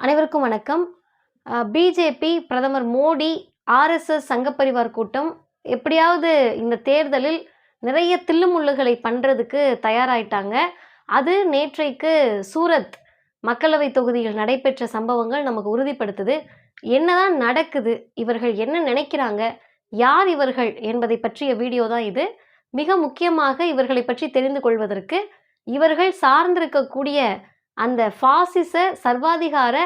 அனைவருக்கும் வணக்கம். பிஜேபி பிரதமர் மோடி ஆர்எஸ்எஸ் சங்கப்பரிவார் கூட்டம் எப்படியாவது இந்த தேர்தலில் நிறைய தில்லுமுள்ளுகளை பண்ணுறதுக்கு தயாராயிட்டாங்க. அது நேற்றைக்கு சூரத் மக்களவை தொகுதியில் நடைபெற்ற சம்பவங்கள் நமக்கு உறுதிப்படுத்துது. என்னதான் நடக்குது இவர்கள் என்ன நினைக்கிறாங்க யார் இவர்கள் என்பதை பற்றிய வீடியோ தான் இது. மிக முக்கியமாக இவர்களை பற்றி தெரிந்து கொள்வதற்கு இவர்கள் சார்ந்திருக்கக்கூடிய அந்த ஃபாசிச சர்வாதிகார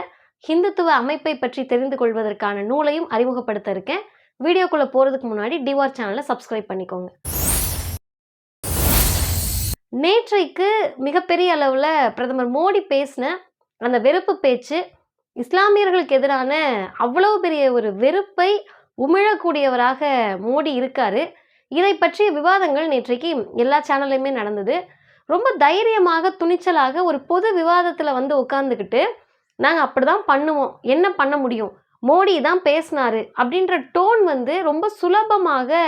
ஹிந்துத்துவ அமைப்பை பற்றி தெரிந்து கொள்வதற்கான நூலையும் அறிமுகப்படுத்த இருக்கேன். வீடியோக்குள்ளே போகிறதுக்கு முன்னாடி டிவார் சேனலை சப்ஸ்கிரைப் பண்ணிக்கோங்க. நேற்றைக்கு மிகப்பெரிய அளவில் பிரதமர் மோடி பேசின அந்த வெறுப்பு பேச்சு இஸ்லாமியர்களுக்கு எதிரான அவ்வளவு பெரிய ஒரு வெறுப்பை உமிழக்கூடியவராக மோடி இருக்காரு. இதை பற்றிய விவாதங்கள் நேற்றைக்கு எல்லா சேனல்லையுமே நடந்தது. ரொம்ப தைரியமாக துணிச்சலாக ஒரு பொது விவாதத்தில் வந்து உட்காந்துக்கிட்டு நாங்கள் அப்படி தான் பண்ணுவோம். என்ன பண்ண முடியும்? மோடி தான் பேசினாரு. அப்படின்ற டோன் வந்து ரொம்ப சுலபமாக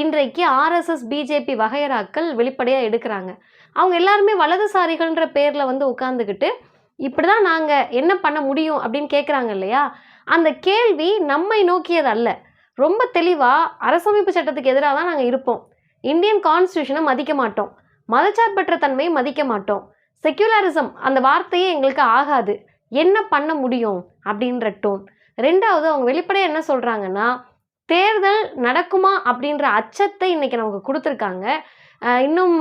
இன்றைக்கு ஆர்எஸ்எஸ் பிஜேபி வகையறாக்கள் வெளிப்படையாக எடுக்கிறாங்க. அவங்க எல்லாருமே வலதுசாரிகள்ன்ற பேரில் வந்து உட்காந்துக்கிட்டு இப்படி தான் நாங்கள் என்ன பண்ண முடியும்? அப்படின்னு கேட்குறாங்க இல்லையா? அந்த கேள்வி நம்மை நோக்கியது அல்ல. ரொம்ப தெளிவாக அரசமைப்பு சட்டத்துக்கு எதிராக தான் நாங்கள் இருப்போம். இந்தியன் கான்ஸ்டியூஷனை மதிக்க மாட்டோம். மதச்சார்பற்ற தன்மையை மதிக்க மாட்டோம். செக்யுலரிசம் அந்த வார்த்தையே எங்களுக்கு ஆகாது. என்ன பண்ண முடியும்? அப்படின்ற டோன் ரெண்டாவது அவங்க வெளிப்படையாக என்ன சொல்கிறாங்கன்னா தேர்தல் நடக்குமா அப்படின்ற அச்சத்தை இன்றைக்கி நமக்கு கொடுத்துருக்காங்க. இன்னும்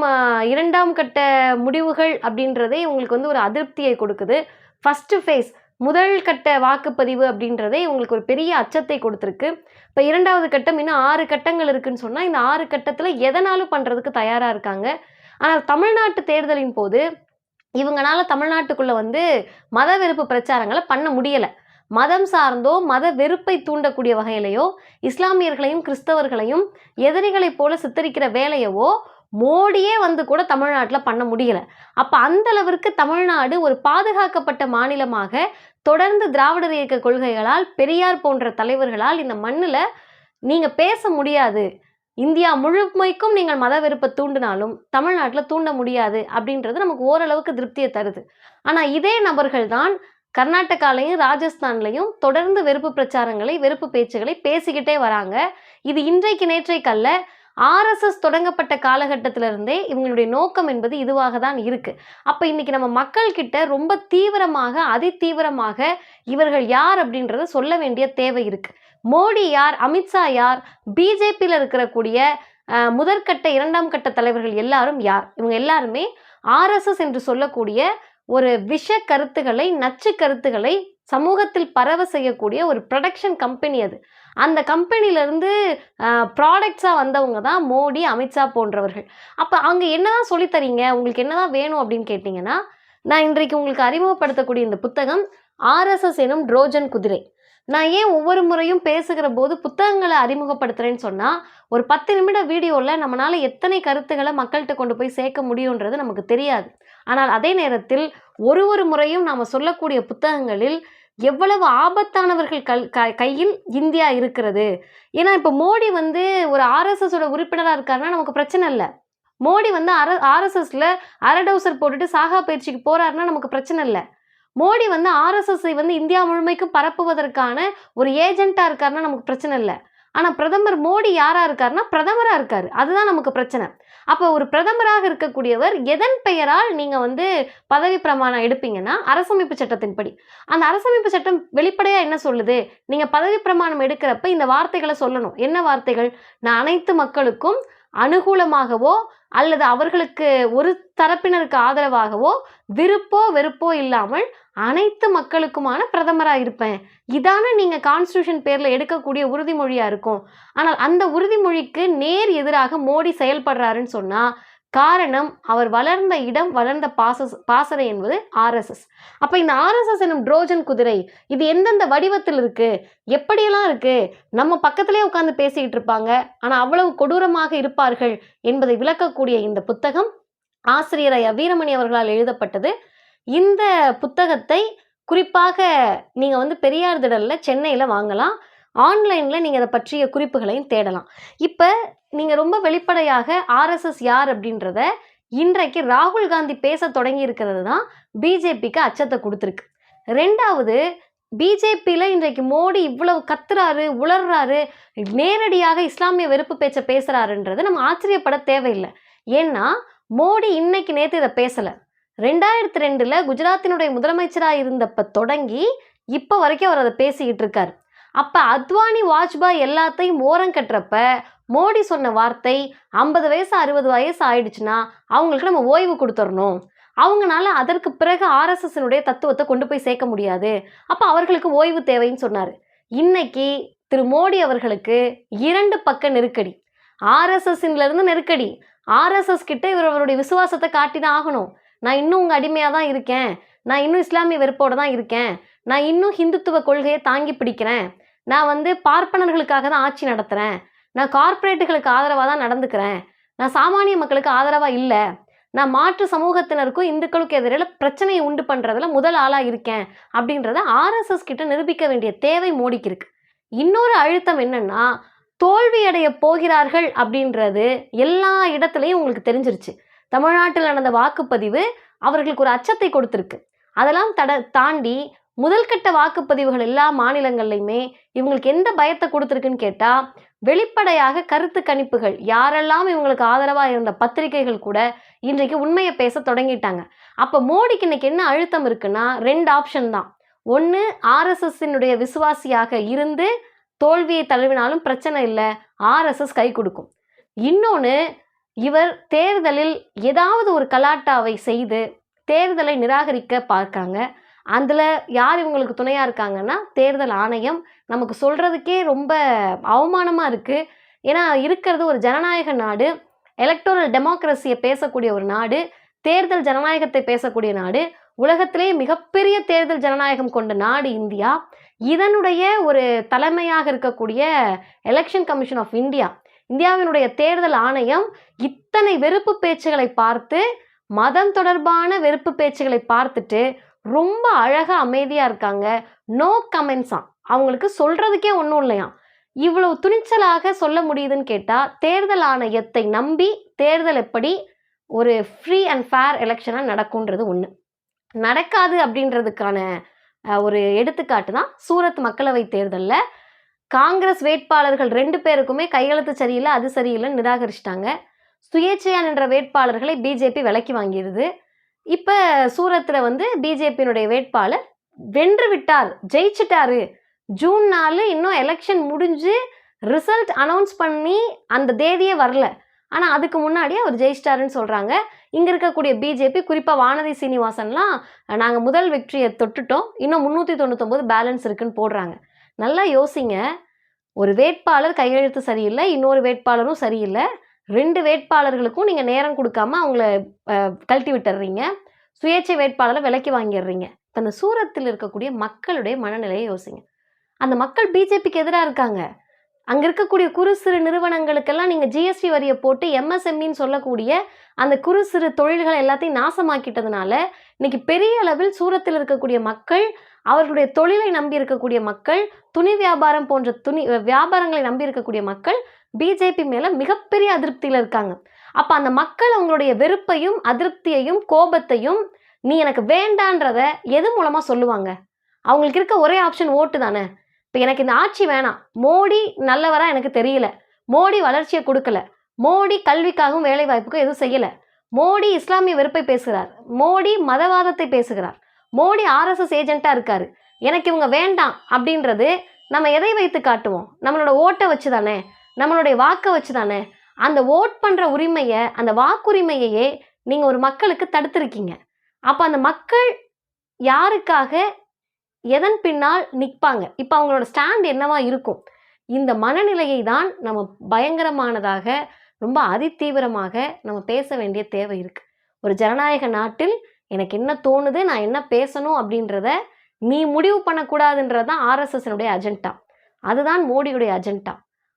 இரண்டாம் கட்ட முடிவுகள் அப்படின்றதே உங்களுக்கு வந்து ஒரு அதிருப்தியை கொடுக்குது. ஃபஸ்ட்டு ஃபேஸ் முதல் கட்ட வாக்குப்பதிவு அப்படின்றதே உங்களுக்கு ஒரு பெரிய அச்சத்தை கொடுத்துருக்கு. இப்போ இரண்டாவது கட்டம் இன்னும் ஆறு கட்டங்கள் இருக்குன்னு சொன்னால் இந்த ஆறு கட்டத்தில் எதனாலும் பண்ணுறதுக்கு தயாராக இருக்காங்க. ஆனால் தமிழ்நாட்டு தேர்தலின் போது இவங்களால தமிழ்நாட்டுக்குள்ளே வந்து மத வெறுப்பு பிரச்சாரங்களை பண்ண முடியலை. மதம் சார்ந்தோ மத வெறுப்பை தூண்டக்கூடிய வகையிலையோ இஸ்லாமியர்களையும் கிறிஸ்தவர்களையும் எதிரிகளைப் போல சித்தரிக்கிற வேலையவோ மோடியே வந்து கூட தமிழ்நாட்டில் பண்ண முடியல. அப்போ அந்த அளவிற்கு தமிழ்நாடு ஒரு பாதுகாக்கப்பட்ட மாநிலமாக தொடர்ந்து திராவிடர் இயக்க கொள்கைகளால் பெரியார் போன்ற தலைவர்களால் இந்த மண்ணில் நீங்கள் பேச முடியாது. இந்தியா முழுமைக்கும் நீங்கள் மத வெறுப்பை தூண்டினாலும் தமிழ்நாட்டில் தூண்ட முடியாது அப்படின்றது நமக்கு ஓரளவுக்கு திருப்தியை தருது. ஆனால் இதே நபர்கள் தான் கர்நாடகாலையும் ராஜஸ்தான்லையும் தொடர்ந்து வெறுப்பு பிரச்சாரங்களை வெறுப்பு பேச்சுகளை பேசிக்கிட்டே வராங்க. இது இன்றைக்கு நேற்றைக்கல்ல ஆர்எஸ்எஸ் தொடங்கப்பட்ட காலகட்டத்திலிருந்தே இவங்களுடைய நோக்கம் என்பது இதுவாக தான் இருக்குது அப்போ இன்னைக்கு நம்ம மக்கள் கிட்ட ரொம்ப தீவிரமாக அதிதீவிரமாக இவர்கள் யார் அப்படின்றத சொல்ல வேண்டிய தேவை இருக்குது மோடி யார் அமித்ஷா யார் பிஜேபியில் இருக்கக்கூடிய முதற்கட்ட இரண்டாம் கட்ட தலைவர்கள் எல்லாரும் யார்? இவங்க எல்லாருமே ஆர்எஸ்எஸ் என்று சொல்லக்கூடிய ஒரு விஷ கருத்துக்களை நச்சு கருத்துக்களை சமூகத்தில் பரவ செய்யக்கூடிய ஒரு ப்ரொடக்ஷன் கம்பெனி அது. அந்த கம்பெனிலேருந்து ப்ராடக்ட்ஸாக வந்தவங்க தான் மோடி அமித்ஷா போன்றவர்கள். அப்போ அங்கே என்னதான் சொல்லித் தரீங்க? உங்களுக்கு என்னதான் வேணும் அப்படின்னு கேட்டிங்கன்னா நான் இன்றைக்கு உங்களுக்கு அறிமுகப்படுத்தக்கூடிய இந்த புத்தகம் ஆர்எஸ்எஸ் எனும் ட்ரோஜன் குதிரை. நான் ஏன் ஒவ்வொரு முறையும் பேசுகிற போது புத்தகங்களை அறிமுகப்படுத்துகிறேன்னு சொன்னால் ஒரு பத்து நிமிட வீடியோவில் நம்மளால் எத்தனை கருத்துக்களை மக்கள்கிட்ட கொண்டு போய் சேர்க்க முடியுன்றது நமக்கு தெரியாது. ஆனால் அதே நேரத்தில் ஒரு ஒரு முறையும் நாம் சொல்லக்கூடிய புத்தகங்களில் எவ்வளவு ஆபத்தானவர்கள் கல் க கையில் இந்தியா இருக்கிறது? ஏன்னா இப்போ மோடி வந்து ஒரு ஆர்எஸ்எஸோட உறுப்பினராக இருக்காருன்னா நமக்கு பிரச்சனை இல்லை. மோடி வந்து அர ஆர்எஸ்எஸில் அரடவுசர் போட்டுட்டு சாகா பயிற்சிக்கு போகிறாருன்னா நமக்கு பிரச்சனை இல்லை. மோடி வந்து ஆர்எஸ்எஸ்ஐ வந்து இந்தியா முழுமைக்கும் பரப்புவதற்கான ஒரு ஏஜென்ட்டாக இருக்காருன்னா நமக்கு பிரச்சனை இல்லை. ஆனால் பிரதமர் மோடி யாராக இருக்காருன்னா பிரதமராக இருக்கார். அதுதான் நமக்கு பிரச்சனை. அப்போ ஒரு பிரதமராக இருக்கக்கூடியவர் எதன் பெயரால் நீங்கள் வந்து பதவி பிரமாணம் எடுப்பீங்கன்னா அரசமைப்பு சட்டத்தின்படி. அந்த அரசமைப்பு சட்டம் வெளிப்படையாக என்ன சொல்லுது? நீங்கள் பதவி பிரமாணம் எடுக்கிறப்ப இந்த வார்த்தைகளை சொல்லணும். என்ன வார்த்தைகள்? நான் அனைத்து மக்களுக்கும் அனுகூலமாகவோ அல்லது அவர்களுக்கு ஒரு தரப்பினருக்கு ஆதரவாகவோ விருப்போ வெறுப்போ இல்லாமல் அனைத்து மக்களுக்குமான பிரதமராக இருப்பேன். இதானே நீங்கள் கான்ஸ்டியூஷன் பேரில் எடுக்கக்கூடிய உறுதிமொழியாக இருக்கும். ஆனால் அந்த உறுதிமொழிக்கு நேர் எதிராக மோடி செயல்படுறாருன்னு சொன்னால் காரணம் அவர் வளர்ந்த இடம் வளர்ந்த பாச பாசறை என்பது ஆர்எஸ்எஸ் அப்போ இந்த ஆர்எஸ்எஸ் எனும் ட்ரோஜன் குதிரை இது எந்தெந்த வடிவத்தில் இருக்கு? எப்படியெல்லாம் இருக்கு? நம்ம பக்கத்திலே உட்காந்து பேசிக்கிட்டு இருப்பாங்க. ஆனால் அவ்வளவு கொடூரமாக இருப்பார்கள் என்பதை விளக்கக்கூடிய இந்த புத்தகம் ஆசிரியர் வீரமணி அவர்களால் எழுதப்பட்டது. இந்த புத்தகத்தை குறிப்பாக நீங்கள் வந்து பெரியார் திடலில் சென்னையில் வாங்கலாம். ஆன்லைனில் நீங்கள் அதை பற்றிய குறிப்புகளையும் தேடலாம். இப்போ நீங்கள் ரொம்ப வெளிப்படையாக ஆர்எஸ்எஸ் யார் அப்படின்றத இன்றைக்கு ராகுல் காந்தி பேச தொடங்கி இருக்கிறது தான் பிஜேபிக்கு அச்சத்தை கொடுத்துருக்கு. ரெண்டாவது பிஜேபியில் இன்றைக்கு மோடி இவ்வளவு கத்துறாரு உளர்றாரு நேரடியாக இஸ்லாமிய வெறுப்பு பேச்சை பேசுகிறாருன்றது நம்ம ஆச்சரியப்பட தேவையில்லை. ஏன்னா மோடி இன்னைக்கு நேற்று இதை பேசலை. ரெண்டாயிரத்தி ரெண்டில் குஜராத்தினுடைய முதலமைச்சராக இருந்தப்ப தொடங்கி இப்போ வரைக்கும் அவர் அதை பேசிக்கிட்டு இருக்கார். அப்போ அத்வானி வாஜ்பாய் எல்லாத்தையும் ஓரம் கட்டுறப்ப மோடி சொன்ன வார்த்தை ஐம்பது வயசு அறுபது வயசு ஆயிடுச்சுன்னா அவங்களுக்கு நம்ம ஓய்வு கொடுத்துடணும் அவங்கனால அதற்கு பிறகு ஆர்எஸ்எஸ்னுடைய தத்துவத்தை கொண்டு போய் சேர்க்க முடியாது. அப்போ அவர்களுக்கு ஓய்வு தேவைன்னு சொன்னார். இன்னைக்கு திரு மோடி அவர்களுக்கு இரண்டு பக்க நெருக்கடி. ஆர்எஸ்எஸ்லேருந்து நெருக்கடி. ஆர்எஸ்எஸ் கிட்ட இவர் அவருடைய விசுவாசத்தை காட்டி தான் ஆகணும். நான் இன்னும் உங்கள் அடிமையாக தான் இருக்கேன். நான் இன்னும் இஸ்லாமிய வெறுப்போடு தான் இருக்கேன். நான் இன்னும் ஹிந்துத்துவ கொள்கையை தாங்கி பிடிக்கிறேன். நான் வந்து பார்ப்பனர்களுக்காக தான் ஆட்சி நடத்துகிறேன் நான் கார்ப்பரேட்டுகளுக்கு ஆதரவாக தான் நடந்துக்கிறேன். நான் சாமானிய மக்களுக்கு ஆதரவாக இல்லை. நான் மாற்று சமூகத்தினருக்கும் இந்துக்களுக்கும் எதிரில் பிரச்சனையை உண்டு பண்ணுறதுல முதல் ஆளாக இருக்கேன் அப்படின்றத ஆர்எஸ்எஸ் கிட்ட நிரூபிக்க வேண்டிய தேவை மோடிக்கு இருக்கு. இன்னொரு அழுத்தம் என்னன்னா தோல்வியடைய போகிறார்கள் அப்படின்றது எல்லா இடத்துலையும் உங்களுக்கு தெரிஞ்சிருச்சு. தமிழ்நாட்டில் நடந்த வாக்குப்பதிவு அவர்களுக்கு ஒரு அச்சத்தை கொடுத்துருக்கு. அதெல்லாம் தட தாண்டி முதல்கட்ட வாக்குப்பதிவுகள் எல்லா மாநிலங்கள்லையுமே இவங்களுக்கு எந்த பயத்தை கொடுத்துருக்குன்னு கேட்டால் வெளிப்படையாக கருத்து கணிப்புகள் யாரெல்லாம் இவங்களுக்கு ஆதரவாக இருந்த பத்திரிகைகள் கூட இன்றைக்கு உண்மையை பேச தொடங்கிட்டாங்க. அப்போ மோடிக்கு இன்னைக்கு என்ன அழுத்தம் இருக்குன்னா ரெண்டு ஆப்ஷன் தான். ஒன்று ஆர்எஸ்எஸ்ஸினுடைய விசுவாசியாக இருந்து தோல்வியை தழுவினாலும் பிரச்சனை இல்லை ஆர்எஸ்எஸ் கை கொடுக்கும். இன்னொன்று இவர் தேர்தலில் ஏதாவது ஒரு கலாட்டாவை செய்து தேர்தலை நிராகரிக்க பார்க்காங்க. அதில் யார் இவங்களுக்கு துணையாக இருக்காங்கன்னா தேர்தல் ஆணையம். நமக்கு சொல்கிறதுக்கே ரொம்ப அவமானமாக இருக்குது ஏன்னா இருக்கிறது ஒரு ஜனநாயக நாடு. எலக்டோரல் டெமோக்ரஸியை பேசக்கூடிய ஒரு நாடு. தேர்தல் ஜனநாயகத்தை பேசக்கூடிய நாடு. உலகத்திலே மிகப்பெரிய தேர்தல் ஜனநாயகம் கொண்ட நாடு இந்தியா. இதனுடைய ஒரு தலைமையாக இருக்கக்கூடிய எலெக்ஷன் கமிஷன் ஆஃப் இந்தியா இந்தியாவினுடைய தேர்தல் ஆணையம் இத்தனை வெறுப்பு பேச்சுகளை பார்த்து மதம் தொடர்பான வெறுப்பு பேச்சுகளை பார்த்துட்டு ரொம்ப அழகாக அமைதியாக இருக்காங்க. நோ கமெண்ட்ஸாம் அவங்களுக்கு சொல்கிறதுக்கே ஒன்றும் இல்லையாம் இவ்வளவு துணிச்சலாக சொல்ல முடியுதுன்னு கேட்டால் தேர்தல் ஆணையத்தை நம்பி தேர்தல் எப்படி ஒரு ஃப்ரீ அண்ட் ஃபேர் எலெக்ஷனாக நடக்கும்ன்றது ஒன்று நடக்காது அப்படின்றதுக்கான ஒரு எடுத்துக்காட்டு தான் சூரத் மக்களவை தேர்தலில். காங்கிரஸ் வேட்பாளர்கள் ரெண்டு பேருக்குமே கையெழுத்து சரியில்லை அது சரியில்லைன்னு நிராகரிச்சிட்டாங்க. சுயேட்சையா நின்ற வேட்பாளர்களை பிஜேபி விலக்கி வாங்கிடுது. இப்போ சூரத்தில் வந்து பிஜேபியினுடைய வேட்பாளர் வென்று விட்டார் ஜெயிச்சிட்டாரு. ஜூன் நாலு இன்னும் எலெக்ஷன் முடிஞ்சு ரிசல்ட் அனௌன்ஸ் பண்ணி அந்த தேதியே வரல. ஆனால் அதுக்கு முன்னாடி அவர் ஜெயிச்சிட்டாருன்னு சொல்கிறாங்க இங்கே இருக்கக்கூடிய பிஜேபி குறிப்பாக வானதி சீனிவாசன்லாம் நாங்கள் முதல் வெற்றியை தொட்டுட்டோம். இன்னும் முந்நூற்றி தொண்ணூத்தொம்பது பேலன்ஸ் இருக்குன்னு போடுறாங்க. நல்லா யோசிங்க. ஒரு வேட்பாளர் கையெழுத்து சரியில்லை இன்னொரு வேட்பாளரும் சரியில்லை. ரெண்டு வேட்பாளர்களுக்கும் நீங்கள் நேரம் கொடுக்காம அவங்கள கழட்டி விட்டுறீங்க. சுயேட்சை வேட்பாளரை விலக்கி வாங்கிடுறீங்க இப்போ அந்த சூரத்தில் இருக்கக்கூடிய மக்களுடைய மனநிலையை யோசிங்க. அந்த மக்கள் பிஜேபிக்கு எதிராக இருக்காங்க. அங்கே இருக்கக்கூடிய குறு சிறு நிறுவனங்களுக்கெல்லாம் நீங்கள் ஜிஎஸ்டி வரியை போட்டு எம்எஸ்எம்இன்னு சொல்லக்கூடிய அந்த குறு சிறு தொழில்களை எல்லாத்தையும் நாசமாக்கிட்டதுனால இன்னைக்கு பெரிய அளவில் சூரத்தில் இருக்கக்கூடிய மக்கள் அவர்களுடைய தொழிலை நம்பி இருக்கக்கூடிய மக்கள் துணி வியாபாரம் போன்ற துணி வியாபாரங்களை நம்பி இருக்கக்கூடிய மக்கள் பிஜேபி மேலே மிகப்பெரிய அதிருப்தியில் இருக்காங்க. அப்போ அந்த மக்கள் அவங்களுடைய வெறுப்பையும் அதிருப்தியையும் கோபத்தையும் நீ எனக்கு வேண்டான்றத எது மூலமாக சொல்லுவாங்க? அவங்களுக்கு இருக்க ஒரே ஆப்ஷன் ஓட்டு தானே. இப்போ எனக்கு இந்த ஆட்சி வேணாம். மோடி நல்லவராக எனக்கு தெரியல. மோடி வளர்ச்சியை கொடுக்கல. மோடி கல்விக்காகவும் வேலை வாய்ப்புக்கும் எதுவும் செய்யலை. மோடி இஸ்லாமிய வெறுப்பை பேசுகிறார் மோடி மதவாதத்தை பேசுகிறார். மோடி ஆர்எஸ்எஸ் ஏஜெண்ட்டாக இருக்கார். எனக்கு இவங்க வேண்டாம் அப்படின்றது நம்ம எதை வைத்து காட்டுவோம்? நம்மளோட ஓட்டை வச்சு தானே. நம்மளுடைய வாக்கை வச்சு தானே அந்த ஓட் பண்ணுற உரிமையை அந்த வாக்குரிமையையே நீங்கள் ஒரு மக்களுக்கு தடுத்துருக்கீங்க. அப்போ அந்த மக்கள் யாருக்காக எதன் பின்னால் நிற்பாங்க? இப்போ அவங்களோட ஸ்டாண்ட் என்னவா இருக்கும்? இந்த மனநிலையை தான் நம்ம பயங்கரமானதாக ரொம்ப அதிதீவிரமாக நம்ம பேச வேண்டிய தேவை இருக்குது ஒரு ஜனநாயக நாட்டில் எனக்கு என்ன தோணுது நான் என்ன பேசணும் அப்படின்றத நீ முடிவு பண்ணக்கூடாதுன்றது தான் ஆர்எஸ்எஸ்னுடைய அஜெண்டா அதுதான் மோடியுடைய அஜெண்டா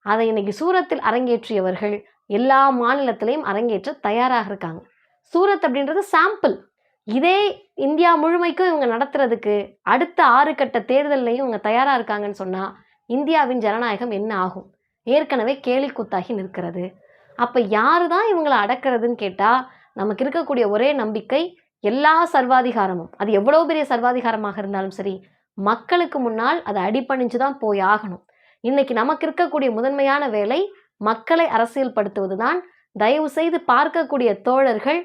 அதை இன்னைக்கு சூரத்தில் அரங்கேற்றியவர்கள் எல்லா மாநிலத்திலையும் அரங்கேற்ற தயாராக இருக்காங்க. சூரத் அப்படின்றது சாம்பிள் இதே இந்தியா முழுமைக்கும் இவங்க நடத்துறதுக்கு அடுத்த ஆறு கட்ட தேர்தல்லையும் இவங்க தயாராக இருக்காங்கன்னு சொன்னால் இந்தியாவின் ஜனநாயகம் என்ன ஆகும்? ஏற்கனவே கேலி கூத்தாகி நிற்கிறது. அப்போ யாரு தான் இவங்களை அடக்கிறதுன்னு கேட்டால் நமக்கு இருக்கக்கூடிய ஒரே நம்பிக்கை எல்லா சர்வாதிகாரமும். அது எவ்வளோ பெரிய சர்வாதிகாரமாக இருந்தாலும் சரி மக்களுக்கு முன்னால் அதை அடிப்பணிஞ்சு தான் போய் ஆகணும். இன்னைக்கு நமக்கு இருக்கக்கூடிய முதன்மையான வேலை மக்களை அரசியல்படுத்துவது தான் தயவு செய்து பார்க்கக்கூடிய தோழர்கள்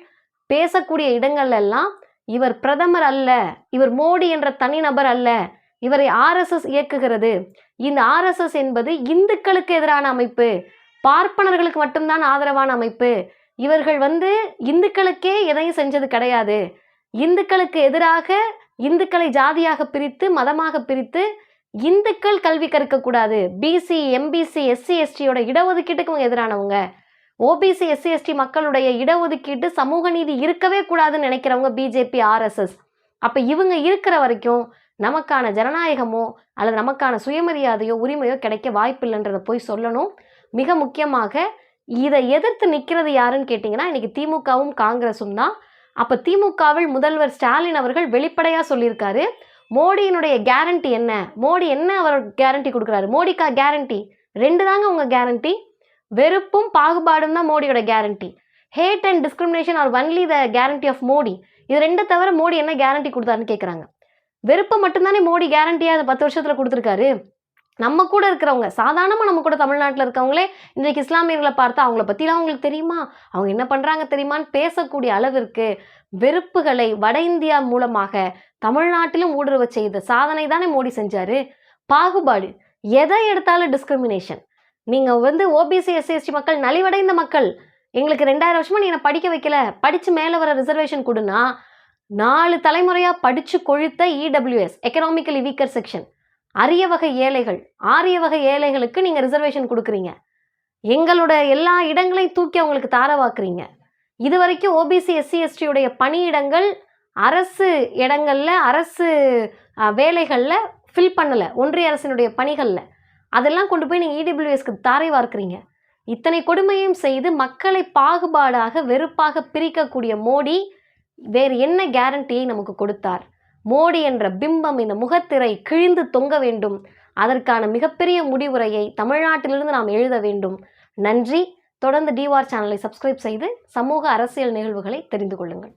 பேசக்கூடிய இடங்கள்ல எல்லாம் இவர் பிரதமர் அல்ல இவர் மோடி என்ற தனிநபர் அல்ல இவரை ஆர்எஸ்எஸ் இயக்குகிறது. இந்த ஆர்எஸ்எஸ் என்பது இந்துக்களுக்கு எதிரான அமைப்பு பார்ப்பனர்களுக்கு மட்டும்தான் ஆதரவான அமைப்பு. இவர்கள் வந்து இந்துக்களுக்கே எதையும் செஞ்சது கிடையாது. இந்துக்களுக்கு எதிராக இந்துக்களை ஜாதியாக பிரித்து மதமாக பிரித்து இந்துக்கள் கல்வி கற்கக்கூடாது பிசி எம்பிசி எஸ்சி எஸ்டியோட இடஒதுக்கீட்டுக்கு எதிரானவங்க. ஓபிசி எஸ்சி எஸ்டி மக்களுடைய இடஒதுக்கீட்டு சமூக நீதி இருக்கவே கூடாதுன்னு நினைக்கிறவங்க பிஜேபி ஆர்எஸ்எஸ் அப்போ இவங்க இருக்கிற வரைக்கும் நமக்கான ஜனநாயகமோ அல்லது நமக்கான சுயமரியாதையோ உரிமையோ கிடைக்க வாய்ப்பில்லைன்றதை போய் சொல்லணும். மிக முக்கியமாக இதை எதிர்த்து நிற்கிறது யாருன்னு கேட்டிங்கன்னா இன்றைக்கி திமுகவும் காங்கிரஸும் தான். அப்போ திமுகவில் முதல்வர் ஸ்டாலின் அவர்கள் வெளிப்படையாக சொல்லியிருக்காரு. மோடியினுடைய கேரண்டி என்ன? மோடி என்ன அவர் கேரண்டி கொடுக்குறாரு? மோடிக்கா கேரண்டி ரெண்டு தாங்க உங்கள் கேரண்டி வெறுப்பும் பாகுபாடும் தான் மோடியோட guarantee hate and discrimination are only the guarantee of Modi. இது ரெண்டை தவிர மோடி என்ன கேரண்டி கொடுத்தாருன்னு கேட்குறாங்க வெறுப்பை மட்டும்தானே மோடி கேரண்டியாக அந்த பத்து வருஷத்தில் கொடுத்துருக்காரு? நம்ம கூட இருக்கிறவங்க சாதாரணமாக நம்ம கூட தமிழ்நாட்டில் இருக்கவங்களே இன்றைக்கு இஸ்லாமியர்களை பார்த்தா அவங்கள பற்றிலாம் அவங்களுக்கு தெரியுமா? அவங்க என்ன பண்ணுறாங்க தெரியுமான்னு பேசக்கூடிய அளவிற்கு வெறுப்புகளை வட இந்தியா மூலமாக தமிழ்நாட்டிலும் ஊடுருவ செய்த சாதனை தானே மோடி செஞ்சாரு? பாகுபாடு. எதை எடுத்தாலும் டிஸ்கிரிமினேஷன் நீங்கள் வந்து ஓபிசி எஸ்சிஎஸ்டி மக்கள் நலிவடைந்த மக்கள் எங்களுக்கு ரெண்டாயிரம் வருஷமா நீ என்னை படிக்க வைக்கல படித்து மேலே வர ரிசர்வேஷன் கொடுனா நாலு தலைமுறையாக படித்து கொழுத்த இடபிள்யூஎஸ் எக்கனாமிக்கலி வீக்கர் செக்ஷன் அரிய வகை ஏழைகள் ஆரிய வகை ஏழைகளுக்கு நீங்கள் ரிசர்வேஷன் கொடுக்குறீங்க. எங்களோட எல்லா இடங்களையும் தூக்கி அவங்களுக்கு தாரவாக்குறீங்க இது வரைக்கும் ஓபிசி எஸ்சி எஸ்டியுடைய பணியிடங்கள் அரசு இடங்களில் அரசு வேலைகளில் ஃபில் பண்ணலை. ஒன்றிய அரசினுடைய பணிகளில். அதெல்லாம் கொண்டு போய் நீங்கள் இடபிள்யூஎஸ்க்கு தாரை வார்க்குறீங்க இத்தனை கொடுமையும் செய்து மக்களை பாகுபாடாக வெறுப்பாக பிரிக்கக்கூடிய மோடி வேறு என்ன கேரண்டியை நமக்கு கொடுத்தார்? மோடி என்ற பிம்பம் இந்த முகத்திரை கிழிந்து தொங்க வேண்டும். அதற்கான மிகப்பெரிய முடிவுரையை தமிழ்நாட்டிலிருந்து நாம் எழுத வேண்டும். நன்றி. தொடர்ந்து டிவார் சேனலை சப்ஸ்கிரைப் செய்து சமூக அரசியல் நிகழ்வுகளை தெரிந்து கொள்ளுங்கள்.